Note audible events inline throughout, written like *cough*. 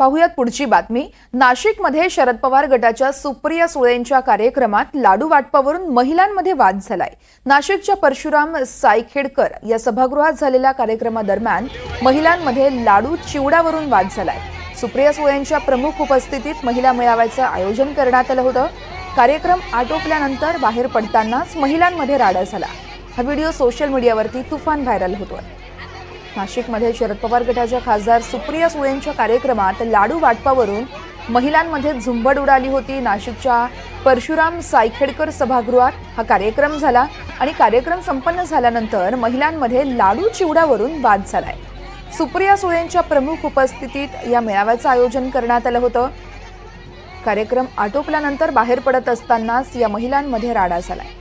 पाहुयात पुढची बातमी. नाशिकमध्ये शरद पवार गटाच्या सुप्रिया सुळेंच्या कार्यक्रमात लाडू वाटपावरून महिलांमध्ये वाद झालाय. नाशिकच्या परशुराम सायखेडकर या सभागृहात झालेल्या कार्यक्रमादरम्यान महिलांमध्ये लाडू चिवडावरून वाद झालाय. सुप्रिया सुळेंच्या प्रमुख उपस्थितीत महिला मेळाव्याचं आयोजन करण्यात आलं होतं. कार्यक्रम आटोपल्यानंतर बाहेर पडतानाच महिलांमध्ये राडा झाला. हा व्हिडिओ सोशल मीडियावरती तुफान व्हायरल होतोय. नाशिकमध्ये शरद पवार गटाच्या खासदार सुप्रिया सुळेंच्या कार्यक्रमात लाडू वाटपावरून महिलांमध्ये झुंबड उडाली होती. नाशिकच्या परशुराम सायखेडकर सभागृहात हा कार्यक्रम झाला आणि कार्यक्रम संपन्न झाल्यानंतर महिलांमध्ये लाडू चिवड्यावरून वाद झालाय. सुप्रिया सुळेंच्या प्रमुख उपस्थितीत या मेळाव्याचं आयोजन करण्यात आलं होतं. कार्यक्रम आटोपल्यानंतर बाहेर पडत असतानाच या महिलांमध्ये राडा झालाय.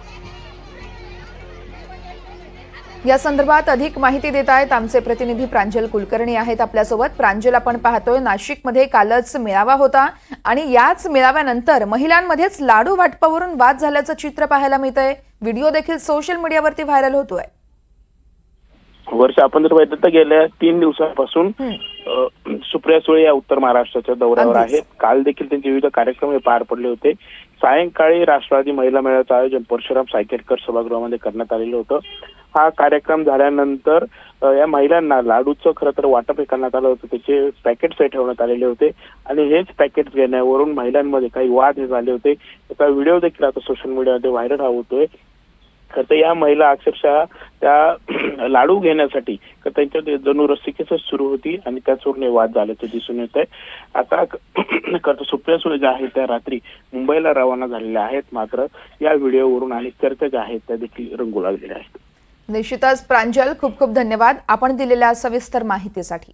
या संदर्भात अधिक माहिती देत आहेत आमचे प्रतिनिधी प्रांजल कुलकर्णी आहेत आपल्यासोबत. प्रांजल आपण पाहतोय नाशिकमध्ये कालच मेळावा होता आणि याच मेळाव्यानंतर महिलांमध्येच लाडू वाटपावरून वाद झाल्याचं चित्र पाहायला मिळतंय. व्हिडिओ देखील सोशल मीडियावरती व्हायरल होतोय. वर्ष आपण जर बघितलं तर गेल्या तीन दिवसांपासून अ, सुप्रिया सुळे या उत्तर महाराष्ट्राच्या दौऱ्यावर अगदीच. आहेत. काल देखील त्यांचे विविध कार्यक्रम हे पार पडले होते. सायंकाळी राष्ट्रवादी महिला मेळाव्याचं आयोजन परशुराम सायकेटकर सभागृहामध्ये करण्यात आलेलं होतं. हा कार्यक्रम झाल्यानंतर अ, या महिलांना लाडूचं खरं तर वाटप हे करण्यात आलं होतं. त्याचे पॅकेट्स हे ठेवण्यात आलेले होते. आणि हेच पॅकेट्स घेण्यावरून महिलांमध्ये काही वाद हे झाले होते. त्याचा व्हिडिओ देखील आता सोशल मीडियामध्ये व्हायरल हा होतोय. खरं तर या महिला अक्षरशः त्या *clears throat* लाडू घेण्यासाठी त्यांच्या जणू रस्सिकेच सुरू होती आणि त्याचवरने वाद झाल्याचं दिसून येत आहे. आता *clears throat* सुप्रिया सुळे ज्या आहेत त्या रात्री मुंबईला रवाना झालेल्या आहेत. मात्र या व्हिडिओवरून आणि चर्चा ज्या आहेत त्या देखील रंगू लागलेल्या आहेत. निश्चितच प्रांजल खूप खूप धन्यवाद. आपण दिलेल्या सविस्तर माहितीसाठी.